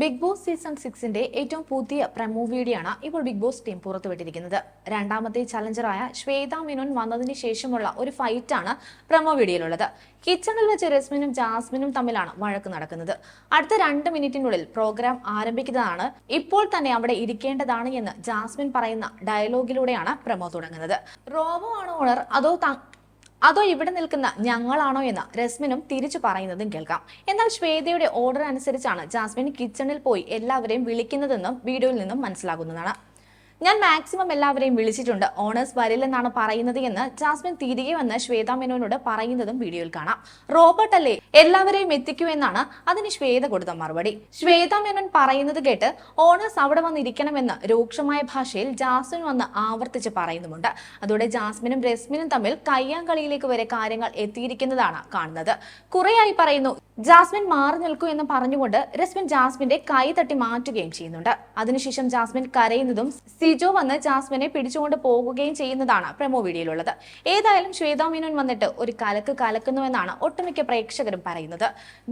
Big boss season സിക്സിന്റെ ഏറ്റവും പുതിയ promo വീഡിയോയാണ് ഇപ്പോൾ ബിഗ് ബോസ് ടീം പുറത്തുവിട്ടിരിക്കുന്നത്. രണ്ടാമത്തെ ചലഞ്ചറായ ശ്വേത മേനോൻ വന്നതിന് ശേഷമുള്ള ഒരു ഫൈറ്റാണ് പ്രമോ വീഡിയോയിലുള്ളത്. കിച്ചണിൽ വെച്ച് രസ്മിനും ജാസ്മിനും തമ്മിലാണ് വഴക്ക് നടക്കുന്നത്. അടുത്ത രണ്ട് മിനിറ്റിനുള്ളിൽ പ്രോഗ്രാം ആരംഭിക്കുന്നതാണ്. ഇപ്പോൾ തന്നെ അവിടെ ഇരിക്കേണ്ടതാണ് എന്ന് ജാസ്മിൻ പറയുന്ന ഡയലോഗിലൂടെയാണ് പ്രമോ തുടങ്ങുന്നത്. റോബോ ആണ് ഓണർ? അതോ അതോ ഇവിടെ നിൽക്കുന്ന ഞങ്ങളാണോ എന്ന് രസ്മിനും തിരിച്ചു പറയുന്നതും കേൾക്കാം. എന്നാൽ ശ്വേതയുടെ ഓർഡർ അനുസരിച്ചാണ് ജാസ്മിൻ കിച്ചണിൽ പോയി എല്ലാവരെയും വിളിക്കുന്നതെന്നും വീഡിയോയിൽ നിന്നും മനസ്സിലാകുന്നതാണ്. ഞാൻ മാക്സിമം എല്ലാവരെയും വിളിച്ചിട്ടുണ്ട്. ഓണേഴ്സ് വരില്ലെന്നാണ് പറയുന്നത് എന്ന് ജാസ്മിൻ തിരികെ വന്ന് ശ്വേത മേനോനോട് പറയുന്നതും വീഡിയോയിൽ കാണാം. റോബർട്ട് അല്ലേ? എല്ലാവരെയും എത്തിക്കൂ എന്നാണ് അതിന് ശ്വേത കൊടുത്ത മറുപടി. ശ്വേത മേനോൻ പറയുന്നത് കേട്ട് ഓണേഴ്സ് അവിടെ വന്നിരിക്കണമെന്ന് രൂക്ഷമായ ഭാഷയിൽ ജാസ്മിൻ വന്ന് ആവർത്തിച്ച് പറയുന്നുമുണ്ട്. അതോടെ ജാസ്മിനും രസ്മിനും തമ്മിൽ കയ്യാങ്കളിയിലേക്ക് വരെ കാര്യങ്ങൾ എത്തിയിരിക്കുന്നതാണ് കാണുന്നത്. കുറെയായി പറയുന്നു ജാസ്മിൻ മാറി നിൽക്കൂ എന്ന് പറഞ്ഞുകൊണ്ട് രസ്മിൻ ജാസ്മിന്റെ കൈ തട്ടി മാറ്റുകയും ചെയ്യുന്നുണ്ട്. അതിനുശേഷം ജാസ്മിൻ കരയുന്നതും സിജോ വന്ന് ജാസ്മിനെ പിടിച്ചുകൊണ്ട് പോകുകയും ചെയ്യുന്നതാണ് പ്രമോ വീഡിയോയിലുള്ളത്. ഏതായാലും ശ്വേതാ മേനോൻ വന്നിട്ട് ഒരു കലക്ക് കലക്കുന്നുവെന്നാണ് ഒട്ടുമിക്ക പ്രേക്ഷകരും പറയുന്നത്.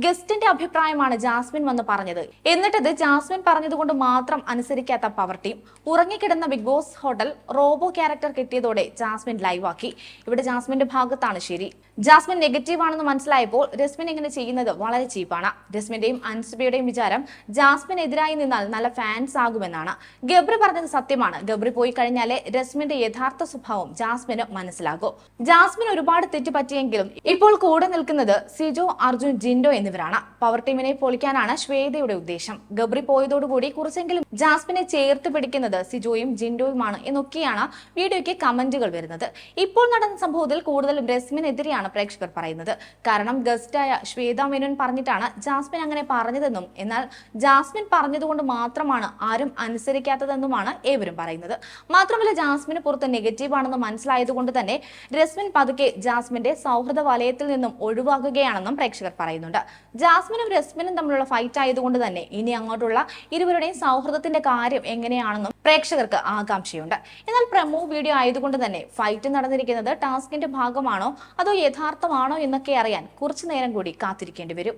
ഗസ്റ്റിന്റെ അഭിപ്രായമാണ് ജാസ്മിൻ വന്ന് പറഞ്ഞത്. എന്നിട്ടത് ജാസ്മിൻ പറഞ്ഞതുകൊണ്ട് മാത്രം അനുസരിക്കാത്ത പവർ ടീം ഉറങ്ങിക്കിടന്ന big boss hotel robo character കിട്ടിയതോടെ Jasmine ലൈവാക്കി. ഇവിടെ ജാസ്മിന്റെ ഭാഗത്താണ് ശരി. ജാസ്മിൻ നെഗറ്റീവ് ആണെന്ന് മനസ്സിലായപ്പോൾ രസ്മിൻ ഇങ്ങനെ ചെയ്യുന്നത് വളരെ ചീപ്പാണ്. രസ്മിന്റെയും അൻസുബയുടെയും വിചാരം ജാസ്മിൻ എതിരായി നിന്നാൽ നല്ല ഫാൻസ് ആകുമെന്നാണ്. ഗബ്രി പറഞ്ഞത് സത്യമാണ്. ഗബ്രി പോയി കഴിഞ്ഞാലേ രസ്മിന്റെ യഥാർത്ഥ സ്വഭാവം ജാസ്മിന് മനസ്സിലാകൂ. ജാസ്മിൻ ഒരുപാട് തെറ്റ് പറ്റിയെങ്കിലും ഇപ്പോൾ കൂടെ നിൽക്കുന്നത് സിജോ അർജുൻ ജിൻഡോ എന്നിവരാണ്. പവർ ടീമിനെ പൊളിക്കാനാണ് ശ്വേതയുടെ ഉദ്ദേശം. ഗബ്രി പോയതോടുകൂടി കുറച്ചെങ്കിലും ജാസ്മിനെ ചേർത്ത് പിടിക്കുന്നത് സിജോയും ജിൻഡോയുമാണ് എന്നൊക്കെയാണ് വീഡിയോയ്ക്ക് കമന്റുകൾ വരുന്നത്. ഇപ്പോൾ നടന്ന സംഭവത്തിൽ കൂടുതലും രസ്മിനെതിരെയാണ് പ്രേക്ഷകർ പറയുന്നത്. കാരണം ഗസ്റ്റായ ശ്വേത മേനോൻ പറഞ്ഞിട്ടാണ് ജാസ്മിൻ അങ്ങനെ പറഞ്ഞതെന്നും എന്നാൽ ജാസ്മിൻ പറഞ്ഞതുകൊണ്ട് മാത്രമാണ് ആരും അനുസരിക്കാത്തതെന്നുമാണ് ഏവരും പറയുന്നത്. മാത്രമല്ല ജാസ്മിന് പുറത്ത് നെഗറ്റീവ് ആണെന്ന് മനസ്സിലായതുകൊണ്ട് തന്നെ രസ്മിൻ പതുക്കെ ജാസ്മിന്റെ സൗഹൃദ വലയത്തിൽ നിന്നും ഒഴിവാക്കുകയാണെന്നും പ്രേക്ഷകർ പറയുന്നുണ്ട്. ജാസ്മിനും രസ്മിനും തമ്മിലുള്ള ഫൈറ്റ് ആയതുകൊണ്ട് തന്നെ ഇനി അങ്ങോട്ടുള്ള ഇരുവരുടെയും സൗഹൃദത്തിന്റെ കാര്യം എങ്ങനെയാണെന്നും പ്രേക്ഷകർക്ക് ആകാംക്ഷയുണ്ട്. എന്നാൽ പ്രമോ വീഡിയോ ആയതുകൊണ്ട് തന്നെ ഫൈറ്റ് നടന്നിരിക്കുന്നത് ടാസ്കിന്റെ ഭാഗമാണോ അതോ യഥാർത്ഥമാണോ എന്നൊക്കെ അറിയാൻ കുറച്ചു നേരം കൂടി കാത്തിരിക്കേണ്ടി വരും.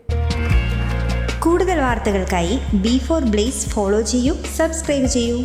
കൂടുതൽ വാർത്തകൾക്കായി ബി ഫോർ ബ്ലേസ് ഫോളോ ചെയ്യൂ സബ്സ്ക്രൈബ് ചെയ്യൂ.